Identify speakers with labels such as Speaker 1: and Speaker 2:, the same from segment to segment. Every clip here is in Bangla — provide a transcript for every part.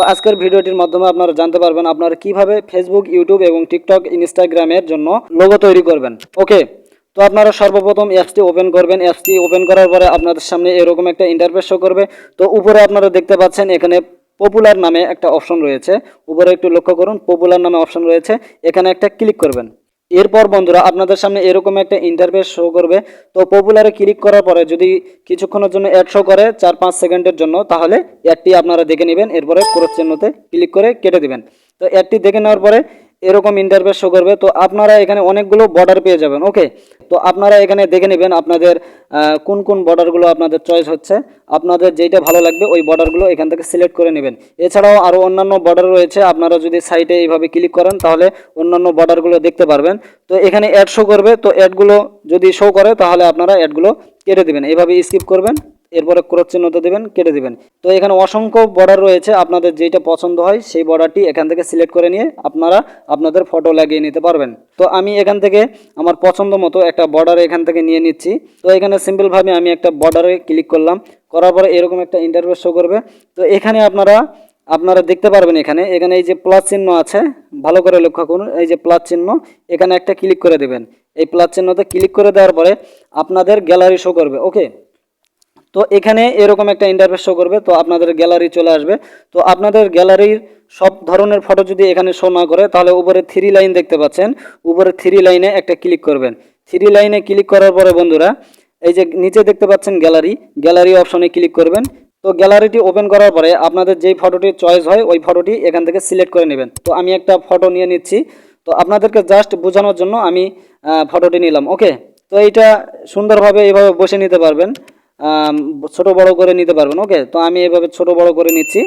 Speaker 1: তো আজকের ভিডিওটির মাধ্যমে আপনারা জানতে পারবেন আপনারা কীভাবে ফেসবুক ইউটিউব এবং টিকটক ইনস্টাগ্রামের জন্য লোগো তৈরি করবেন। ওকে তো আপনারা সর্বপ্রথম অ্যাপসটি ওপেন করবেন। অ্যাপসটি ওপেন করার পরে আপনাদের সামনে এরকম একটা ইন্টারফেস শো করবে। তো উপরে আপনারা দেখতে পাচ্ছেন এখানে পপুলার নামে একটা অপশন রয়েছে। উপরে একটু লক্ষ্য করুন পপুলার নামে অপশন রয়েছে। এখানে একটা ক্লিক করবেন। এরপর বন্ধুরা আপনাদের সামনে এরকম একটা ইন্টারভেস শো করবে। তো পপুলারে ক্লিক করার পরে যদি কিছুক্ষণের জন্য অ্যাড শো করে চার পাঁচ সেকেন্ডের জন্য, তাহলে অ্যাডটি আপনারা দেখে নেবেন। এরপরে ক্রোচ চিহ্নতে ক্লিক করে কেটে দিবেন। তো অ্যাডটি দেখে নেওয়ার পরে এরকম ইন্টারফেস শো করবে, তো আপনারা এখানে অনেকগুলো বর্ডার পেয়ে যাবেন ওকে তো আপনারা এখানে দেখে নেবেন আপনাদের কোন কোন বর্ডারগুলো আপনাদের চয়েস হচ্ছে। আপনাদের যেইটা ভালো লাগবে, ওই বর্ডারগুলো এখান থেকে সিলেক্ট করে নেবেন। এছাড়াও আরও অন্যান্য বর্ডার রয়েছে, আপনারা যদি সাইটে এইভাবে ক্লিক করেন, তাহলে অন্যান্য বর্ডারগুলো দেখতে পারবেন। তো এখানে অ্যাড শো করবে, তো অ্যাডগুলো যদি শো করে, তাহলে আপনারা অ্যাডগুলো কেটে দেবেন। এইভাবে স্কিপ করবেন। এরপরে ক্রোচ চিহ্নটা দেবেন, কেটে দেবেন। তো এখানে অসংখ্য বর্ডার রয়েছে, আপনাদের যেটা পছন্দ হয় সেই বর্ডারটি এখান থেকে সিলেক্ট করে নিয়ে আপনারা আপনাদের ফটো লাগিয়ে নিতে পারবেন। তো আমি এখান থেকে আমার পছন্দ মতো একটা বর্ডার এখান থেকে নিয়ে নিচ্ছি। তো এখানে সিম্পলভাবে আমি একটা বর্ডারে ক্লিক করলাম, করার পরে এরকম একটা ইন্টারভিউ শো করবে। তো এখানে আপনারা আপনারা দেখতে পারবেন এখানে এখানে এই যে প্লাস চিহ্ন আছে, ভালো করে লক্ষ্য করুন, এই যে প্লাস চিহ্ন, এখানে একটা ক্লিক করে দেবেন। এই প্লাস চিহ্নতে ক্লিক করে দেওয়ার পরে আপনাদের গ্যালারি শো করবে ওকে তো এখানে এরকম একটা ইন্টারফেস শো করবে, তো আপনাদের গ্যালারি চলে আসবে। তো আপনাদের গ্যালারির সব ধরনের ফটো যদি এখানে শো না করে, তাহলে উপরে থ্রি লাইন দেখতে পাচ্ছেন। উপরে থ্রি লাইনে একটা ক্লিক করবেন। থ্রি লাইনে ক্লিক করার পরে বন্ধুরা, এই যে নিচে দেখতে পাচ্ছেন গ্যালারি গ্যালারি অপশনে ক্লিক করবেন। তো গ্যালারিটি ওপেন করার পরে আপনাদের যেই ফটোটি চয়েস হয়, ওই ফটোটি এখান থেকে সিলেক্ট করে নেবেন। তো আমি একটা ফটো নিয়ে নিচ্ছি। তো আপনাদেরকে জাস্ট বোঝানোর জন্য আমি ফটোটি নিলাম ওকে তো এইটা সুন্দরভাবে এইভাবে বসে নিতে পারবেন। ছোট বড় করে নিতে পারবেন, ওকে? তো আমি এভাবে ছোট বড় করে নিচ্ছি।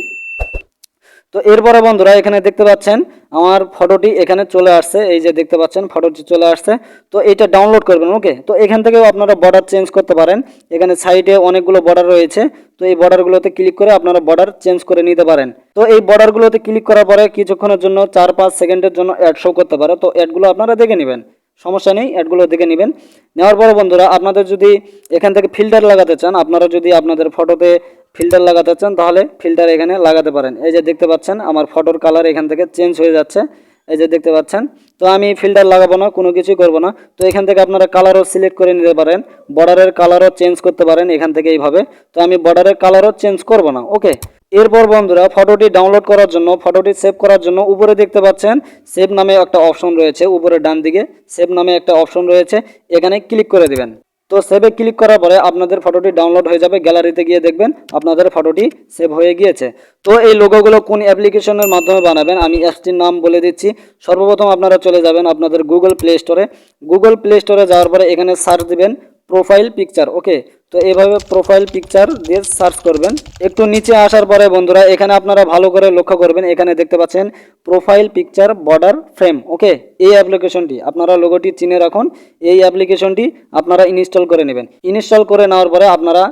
Speaker 1: তো এরপরে বন্ধুরা, এখানে দেখতে পাচ্ছেন, আমার ফটোটি এখানে চলে আসছে। এই যে দেখতে পাচ্ছেন, ফটোটি চলে আসছে। তো এটা ডাউনলোড করবেন, ওকে? তো এখান থেকেও আপনারা বর্ডার চেঞ্জ করতে পারেন। এখানে সাইডে অনেকগুলো বর্ডার রয়েছে। তো এই বর্ডারগুলোতে ক্লিক করে আপনারা বর্ডার চেঞ্জ করে নিতে পারেন। তো এই বর্ডারগুলোতে ক্লিক করার পরে কিছুক্ষণের জন্য, চার পাঁচ সেকেন্ডের জন্য অ্যাড শো করতে পারে। তো অ্যাডগুলো আপনারা দেখে নেবেন। সমস্যা নেই অ্যাডগুলো দেখে নেবেন। নেওয়ার পরে বন্ধুরা, আপনাদের যদি এখান থেকে ফিল্টার লাগাতে চান, আপনারা যদি আপনাদের ফটোতে ফিল্টার লাগাতে চান, তাহলে ফিল্টার এখানে লাগাতে পারেন। এই যে দেখতে পাচ্ছেন, আমার ফটোর কালার এখান থেকে চেঞ্জ হয়ে যাচ্ছে। এই যে দেখতে পাচ্ছেন, তো আমি ফিল্টার লাগাবো না, কোনো কিছুই করব না। তো এখান থেকে আপনারা কালারও সিলেক্ট করে নিতে পারেন। বর্ডারের কালারও চেঞ্জ করতে পারেন এখান থেকে এইভাবে। তো আমি বর্ডারের কালারও চেঞ্জ করব না ওকে এরপর বন্ধুরা ফটোটি ডাউনলোড করার জন্য, ফটোটি সেভ করার জন্য উপরে দেখতে পাচ্ছেন সেভ নামে একটা অপশন রয়েছে, উপরে ডান দিকে সেভ নামে একটা অপশন রয়েছে, এখানে ক্লিক করে দেবেন। তো সেভে ক্লিক করার পরে আপনাদের ফটোটি ডাউনলোড হয়ে যাবে গ্যালারিতে গিয়ে দেখবেন আপনাদের ফটোটি সেভ হয়ে গিয়েছে। তো এই লোগোগুলো কোন অ্যাপ্লিকেশনের মাধ্যমে বানাবেন, আমি অ্যাপসটির নাম বলে দিচ্ছি। সর্বপ্রথম আপনারা চলে যাবেন আপনাদের গুগল প্লে স্টোরে গুগল প্লে স্টোরে যাওয়ার পরে এখানে সার্চ দিবেন প্রোফাইল পিকচার ওকে তো এইভাবে প্রোফাইল পিকচার দিয়ে সার্চ করবেন। একটু নিচে আসার পরে বন্ধুরা, এখানে আপনারা ভালো করে লক্ষ্য করবেন। এখানে দেখতে পাচ্ছেন profile picture border frame okay এই অ্যাপ্লিকেশনটি আপনারা লোগোটি চিনে রাখুন। এই অ্যাপ্লিকেশনটি আপনারা ইনস্টল করে নেবেন। ইনস্টল করে নেওয়ার পরে আপনারা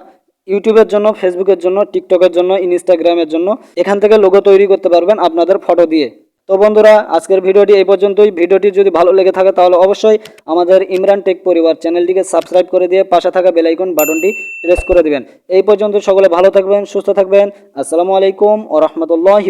Speaker 1: ইউটিউবের জন্য ফেসবুকের জন্য টিকটকের জন্য ইনস্টাগ্রামের জন্য এখান থেকে লোগো তৈরি করতে পারবেন আপনাদের ফটো দিয়ে। তো বন্ধুরা, আজকের ভিডিওটি এই পর্যন্তই। ভিডিওটি যদি ভালো লেগে থাকে তাহলে অবশ্যই আমাদের ইমরান টেক পরিবার চ্যানেলটিকে সাবস্ক্রাইব করে দিয়ে পাশে থাকা বেলাইকন বাটনটি প্রেস করে দিবেন। এই পর্যন্ত সকলে ভালো থাকবেন, সুস্থ থাকবেন। আসসালামু আলাইকুম ও রহমতুল্লাহি